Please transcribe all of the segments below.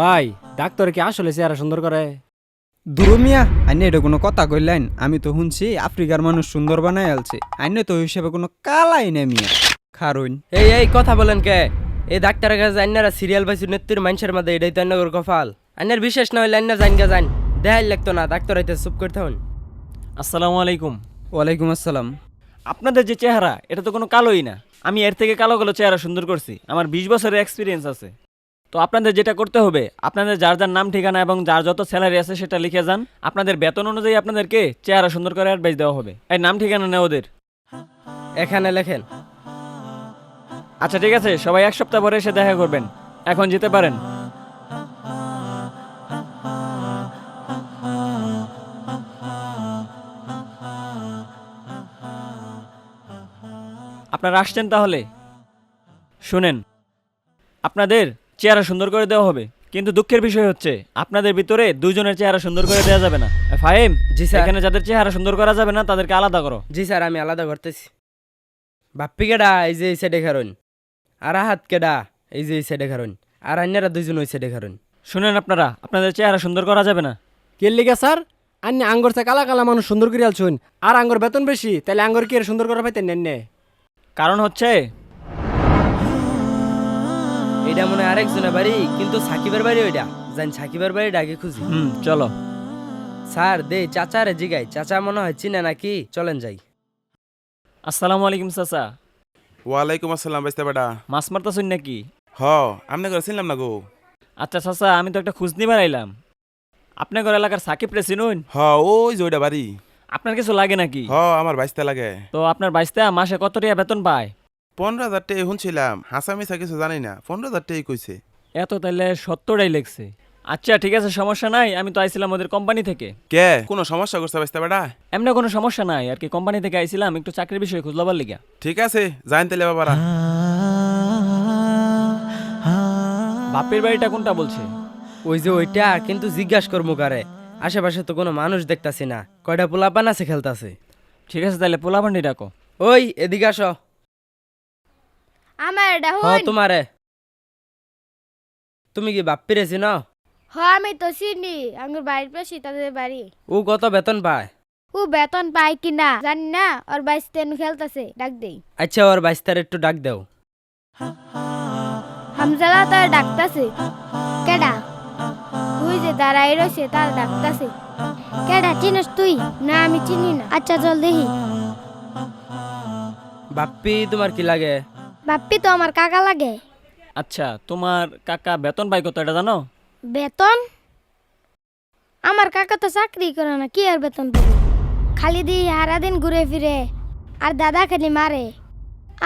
ভাই ডাক্তার কি আসলে চেহারা সুন্দর করে? দুরুমিয়া আইনে এটা কোনো কথা কইলেন? আমি তো শুনছি আফ্রিকার মানুষ সুন্দর বানাই আলছে। আইনে তো হিসেবে কোনো কালাই না মিয়া। খারুন এই এই কথা বলেন কে? এই ডাক্তারের কাছে আইনারা সিরিয়াল পাইছি নেত্রীর মানুষের মধ্যে এটাই তো অন্যগর কপাল। আইনার বিশেষ না হইলে আইনার জান গা জান দেখাই লাগতো না ডাক্তার হইতে চুপ করতে হন। আসসালামু আলাইকুম। ওয়ালাইকুম আসসালাম। আপনাদের যে চেহারা এটা তো কোনো কালোই না। আমি এর থেকে কালো কালো চেহারা সুন্দর করছি। আমার বিশ বছরের এক্সপিরিয়েন্স আছে। তো আপনাদের যেটা করতে হবে, আপনাদের যার যার নাম, ঠিকানা এবং যার যত স্যালারি আছে সেটা লিখে যান। আপনাদের বেতন অনুযায়ী আপনাদেরকে চেহারা সুন্দর করে অ্যাডভাইস দেওয়া হবে। এই নাম, ঠিকানা নেই ওদের। এখানে লেখেন। আচ্ছা ঠিক আছে, সবাই এক সপ্তাহ পরে এসে দেখা করবেন। এখন যেতে পারেন। আপনারা আসছেন তাহলে? শুনেন, আপনাদের চেহারা সুন্দর করে দেওয়া হবে। কিন্তু দুঃখের বিষয় হচ্ছে আপনাদের ভিতরে দুজনের চেহারা সুন্দর করে দেওয়া যাবে না। ফাহিম জি স্যার। এখানে যাদের চেহারা সুন্দর করা যাবে না তাদেরকে আলাদা করো। জি স্যার আমি আলাদা করতেছি। বাপ্পি কেডা এই যে এই সাইডে খারুন। আর হাত কেডা এই যে এই সাইডে খারুন। আর আইনারা দুইজন ওই সাইডে খারুন। শুনেন আপনারা আপনাদের চেহারা সুন্দর করা যাবে না। কে লিগা স্যার? আন্নি আঙ্গর থেকে কালা কালা মানুষ সুন্দর করে আলছুন আর আঙ্গর বেতন বেশি তাহলে আঙ্গর কি সুন্দর করে পাইতেন নেন কারণ হচ্ছে এইটা মনে হয় আরেকজনের বাড়ি কিন্তু সাকিবের বাড়ি ওইটা। জান সাকিবের বাড়ি ডাকে খুঁজি। হুম চলো। স্যার দে চাচা রে জিগাই। চাচা মনে হয় চিনে নাকি? চলেন যাই। আসসালামু আলাইকুম চাচা। ওয়ালাইকুম আসসালাম বাইস্তা বেটা। মাছ মারতাছুন নাকি? হ আমনে করে চিনলাম না গো। আচ্ছা চাচা আমি তো একটা খোঁজ নিবার আইলাম আপনার এলাকার সাকিব রে চিনুন? হ ওই যে ওইটা বাড়ি। আপনার কিছু লাগে নাকি? হ আমার বাইস্তা লাগে। তো আপনার বাইশটা মাসে কত টাকা বেতন পায়? পনেরো হাজার টাকা শুনছিলাম হাসা মিশা কিছু জানি না। পনেরো হাজার টাকা কইছে। এত তাহলে সত্তরটাই লেগছে আচ্ছা ঠিক আছে সমস্যা নাই আমি তো আইছিলাম ওদের কোম্পানি থেকে। কে? কোনো সমস্যা করছে বাইস্তা বেটা? এমনি কোনো সমস্যা নাই আর কি কোম্পানি থেকে আইছিলাম একটু চাকরির বিষয়ে খোঁজ লবার লিগা। ঠিক আছে জান তেলে বাবারা। বাপের বাড়িটা কোনটা বলছে? ওই যে ওইটা কিন্তু জিজ্ঞাসা করব কারে? আশেপাশে তো কোনো মানুষ দেখতাছি না। কয়টা পোলাপান আছে খেলতাছে? ঠিক আছে তাহলে পোলাপান্ডি ডাকো। ওই এদিকে আসো। আমার এটা হ হন তোমারে। তুমি কি বাপ পেরেছি না? হ আমি তো চিনি আমার বাড়ির পাশে তাদের বাড়ি। ও কত বেতন পায়? ও বেতন পায় কিনা জানি না ওর বাইশ তেন খেলতেছে ডাক দেই। আচ্ছা ওর বাইস্তার একটু ডাক দাও। হামজালা তার ডাকতাছে। কেডা? তুই যে দাঁড়াই রয়েছে তার ডাকতাছে। কেডা চিনিস তুই? না আমি চিনি না। আচ্ছা চল দেখি। বাপ্পি তোমার কি লাগে? বাপ্পি তো আমার কাকা লাগে। আচ্ছা তোমার কাকা বেতন পায় কত এটা জানো? বেতন? আমার কাকা তো চাকরি করে না কি আর বেতন পাবে? খালি দি হারা দিন ঘুরে ফিরে আর দাদা খালি মারে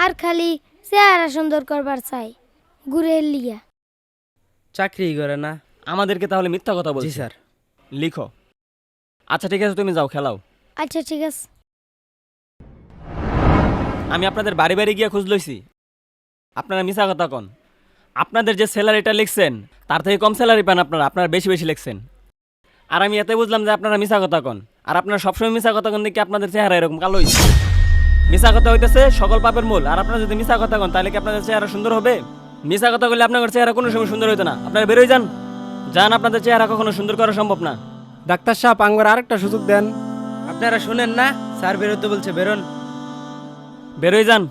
আর খালি চেহারা সুন্দর করবার চাই ঘুরে লিয়া। চাকরি করে না আমাদেরকে তাহলে মিথ্যা কথা জি বলছি স্যার। লিখো। আচ্ছা ঠিক আছে তুমি যাও খেলাও। আচ্ছা ঠিক আছে। আমি আপনাদের বাড়ি বাড়ি গিয়ে খুঁজ লইছি। আপনারা মিশা কথা কন। আপনাদের যে স্যালারিটা লিখছেন তার থেকে কম স্যালারি পান আপনারা আপনারা বেশি বেশি লিখছেন। আর আমি এতে বুঝলাম যে আপনারা মিশা কথা কন। আর আপনারা সবসময় মিশা কথা কন দেখি আপনাদের চেহারা এরকম কালো হইছে। মিশা কথা হইতেছে সকল পাপের মূল। আর আপনারা যদি মিশা কথা কন তাহলে কি আপনাদের চেহারা সুন্দর হবে? মিশা কথা বললে আপনাদের চেহারা কোনো সময় সুন্দর হইতো না। আপনারা বেরোয় যান। যান আপনাদের চেহারা কখনো সুন্দর করা সম্ভব না। ডাক্তার সাহেব আঙ্গর আরেকটা সুযোগ দেন। আপনারা শুনেন না স্যার বেরোতে বলছে বেরোন। বেরোয় যান।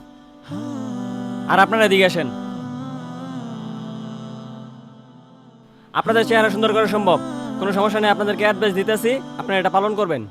আর আপনারা এদিকে আসেন। আপনাদের চেহারা সুন্দর করা সম্ভব। কোনো সমস্যা নেই, আপনাদেরকে অ্যাডভাইস দিতেছি, আপনারা এটা পালন করবেন।